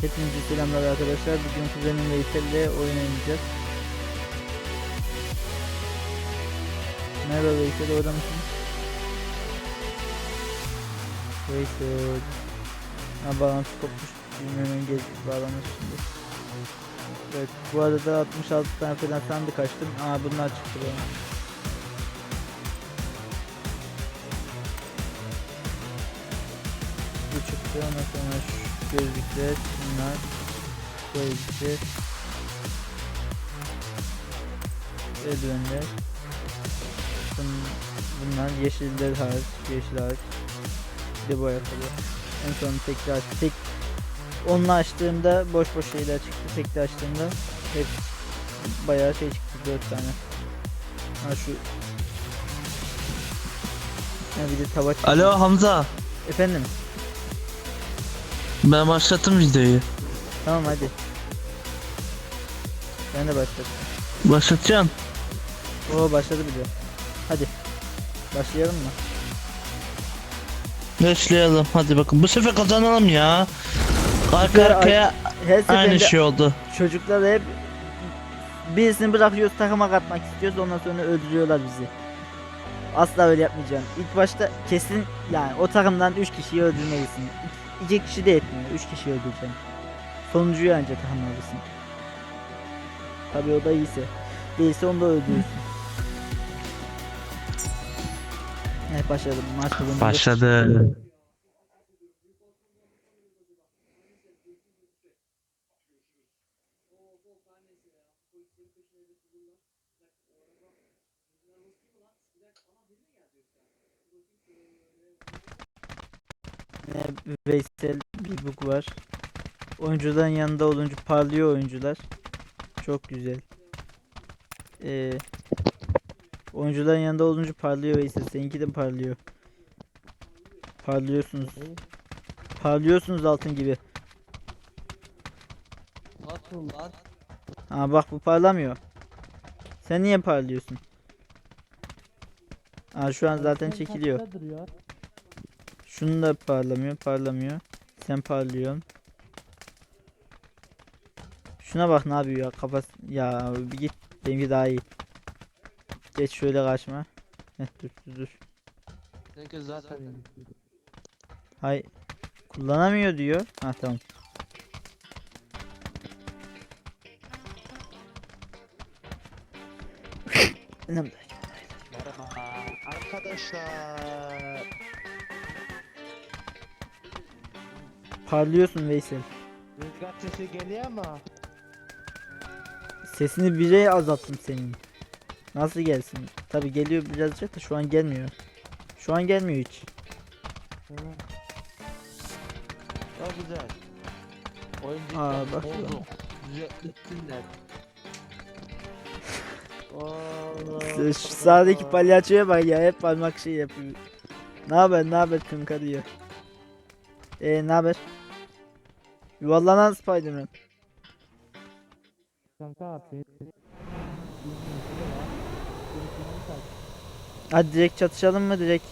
Hepinize selamlar arkadaşlar. Bugün kuzenim Veysel'le oyun oynayacağız. Merhaba Veysel, orada mısın? Veysel. Ha bağlantı kopmuş. Bilmiyorum gez bağlanır şimdi. Evet bu arada 66 tane falan sandık açtım. Aa bunlar çıktı bana. Bu çıktı ondan sonra şu gözlükler bunlar gözlükler. Eldivenler. Bun- bunlar yeşiller hariç yeşil hariç. Bir de bu ayakkabı. En son tekrar tek. Onunla açtığımda boş boş şeyler çıktı. Tekrar açtığımda hep bayağı şey çıktı 4 tane. Ha şu. Ha bir de çıktı. Alo Hamza. efendim Ben başlattım videoyu. Tamam hadi. Ben de başladım. Başlatacağım. Oo başladı bile. Hadi. Başlayalım mı? Başlayalım. Hadi bakın. Bu sefer kazanalım ya. Arka arkaya Her aynı şey oldu. çocuklar hep birisini bırakıyoruz takıma katmak istiyoruz ondan sonra öldürüyorlar bizi. Asla öyle yapmayacağım. İlk başta kesin yani o takımdan 3 kişiyi öldürmelisin. 2 kişi de yetmiyor. 3 kişiyi öldüreceksin. Sonuncuyu anca takımlarsın. Tabii o da iyiyse. Değilse onu da öldürürsün. Evet başladım. Maç kazandı. Başladı. Yine Veysel bir bug var. Oyuncudan yanında olunca parlıyor oyuncular. Çok güzel. Ee, oyuncuların yanında olunca parlıyor Veysel. Seninki de parlıyor. Parlıyorsunuz. Parlıyorsunuz altın gibi. Ha bak bu parlamıyor. Sen niye parlıyorsun? Ha şu an zaten çekiliyor. Şunu da parlamıyor, parlamıyor. Sen parlıyorsun. Şuna bak ne yapıyor ya kafası ya bir git benimki daha iyi. Geç şöyle kaçma. Heh, dur dur dur. Hay kullanamıyor diyor. Ha tamam. Ne- Merhaba arkadaşlar. Parlıyorsun Veysel. Rüzgar sesi geliyor mu? Sesini bire azalttım senin. Nasıl gelsin? Tabi geliyor birazcık da şu an gelmiyor. Şu an gelmiyor hiç. Çok güzel. Oyuncu Aa, bak oldu. Düzeltsinler. Şu sağdaki palyaçoya bak ya hep parmak şey yapıyor. Ne haber ne haber kanka diyor. Eee ne haber? Yuvarlanan Spiderman. Kanka. Hadi direkt çatışalım mı direkt?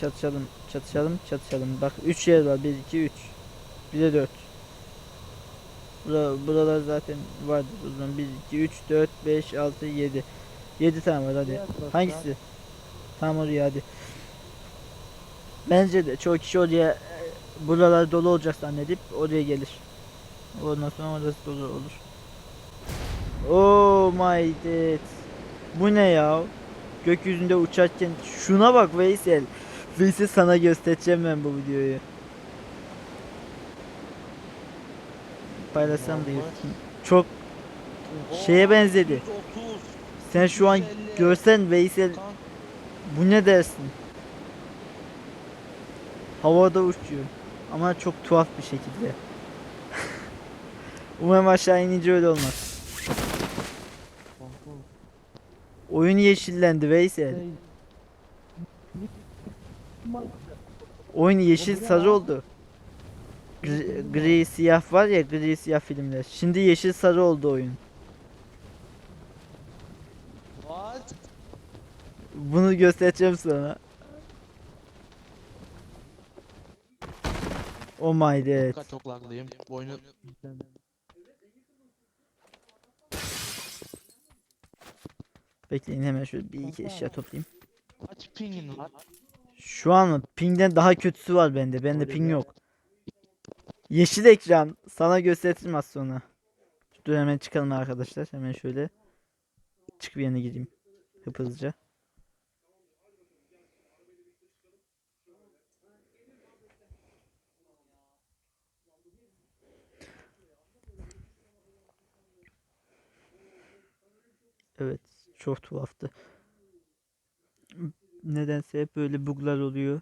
Çatışalım çatışalım çatışalım. Bak 3 yer var 1 2 3. Bir de 4. Bura, buralar zaten vardır o zaman 1 2 3 4 5 6 7. 7 tane var hadi. Hangisi? Tamam oraya hadi. Bence de çoğu kişi oraya buralar dolu olacak zannedip oraya gelir. Ondan sonra orası dolu olur. Oh my god. Bu ne ya? Gökyüzünde uçarken şuna bak Veysel. Veysel sana göstereceğim ben bu videoyu. Paylaşsam da yurtsun. Çok şeye benzedi. 30. Sen şu an 150. görsen Veysel bu ne dersin? Havada uçuyor. Ama çok tuhaf bir şekilde. Umarım aşağı inince öyle olmaz. Oyun yeşillendi Veysel. Oyun yeşil sarı oldu. Gri, gri siyah var ya gri siyah filmler. Şimdi yeşil sarı oldu oyun. Bunu göstereceğim sana. Oh my god. Çok çok laglıyım. Oyunu Bekleyin hemen şöyle bir iki eşya toplayayım. kaç pingin var? Şu an mı? Ping'den daha kötüsü var bende. Bende ping yok. Yeşil ekran. Sana gösteririm az sonra. Dur hemen çıkalım arkadaşlar. Hemen şöyle. Çık bir yana gireyim. Hıp hızlıca. Evet. Çok tuhaftı. Nedense hep böyle buglar oluyor.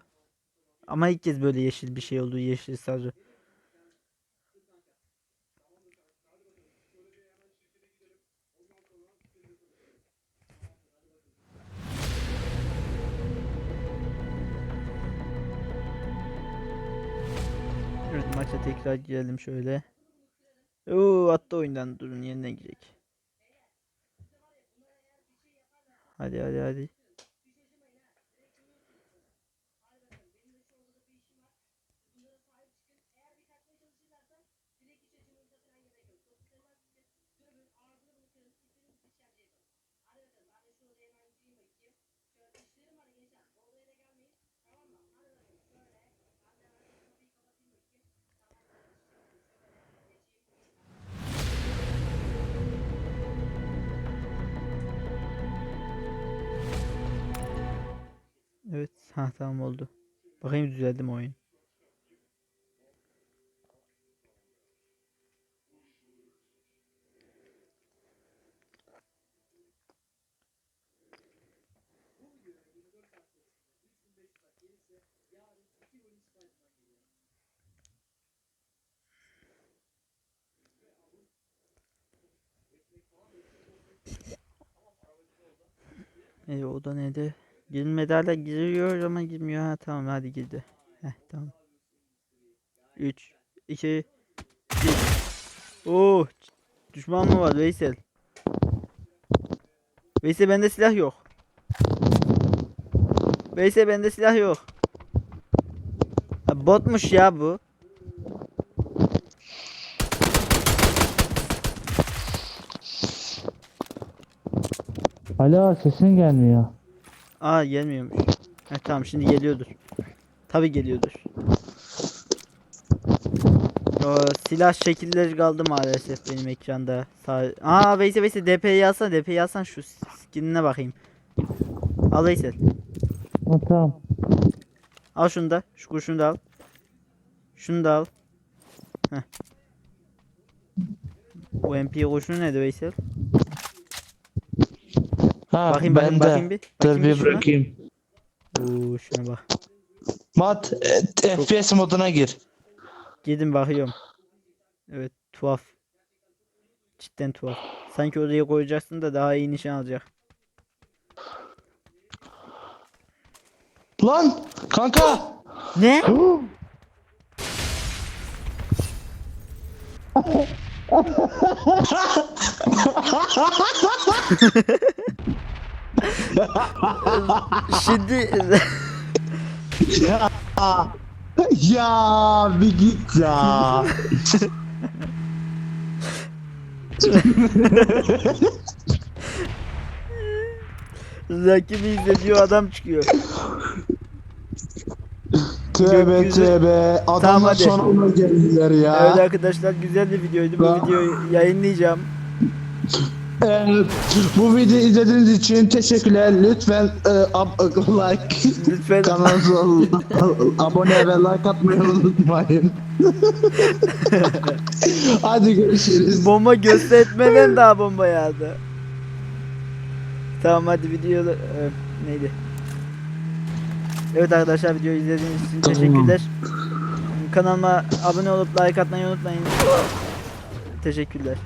Ama ilk kez böyle yeşil bir şey oldu. Yeşil sarı. Evet maça tekrar girelim şöyle. Oo attı oyundan durun yerine girecek. Hadi hadi hadi. Evet. Ha tamam oldu. Bakayım düzeldi mi oyun? E o da neydi? Girmedi hala giriyor ama girmiyor. Ha tamam hadi girdi. Heh tamam. 3 2 1 Oo ç- düşman mı var Veysel? Veysel bende silah yok. Veysel bende silah yok. Ha, botmuş ya bu. Alo sesin gelmiyor. Aa gelmiyormuş. Ha tamam şimdi geliyordur. Tabi geliyordur. O silah şekilleri kaldı maalesef benim ekranda. Sağ... Aa Veysel Veysel DP'yi alsana DP'yi alsana şu skinine bakayım. Al Veysel. Ha, tamam. Al şunu da. Şu kurşunu da al. Şunu da al. Heh. Bu MP kurşunu neydi Veysel? Ha Bakayım bakayım ben bakayım de. bir. Bakayım Dur bir bir şuna. bırakayım. Oo şuna bak. Mat e, FPS moduna gir. Girdim bakıyorum. Evet tuhaf. Cidden tuhaf. Sanki oraya koyacaksın da daha iyi nişan alacak. Lan kanka. Ne? Şimdi ya bir git ya. rakibi izlediği adam çıkıyor. tövbe tövbe. Tamam, Adamlar hadi. sonuna geldiler ya. Evet arkadaşlar güzel bir videoydu. Bu videoyu yayınlayacağım. Evet, bu videoyu izlediğiniz için teşekkürler. Lütfen e, like Lütfen kanalımıza abone ve like atmayı unutmayın. Hadi görüşürüz. bomba göstermeden daha bomba yağdı. Tamam hadi video e, neydi? Evet arkadaşlar videoyu izlediğiniz için Tamam. teşekkürler. Kanalıma abone olup like atmayı unutmayın. Teşekkürler.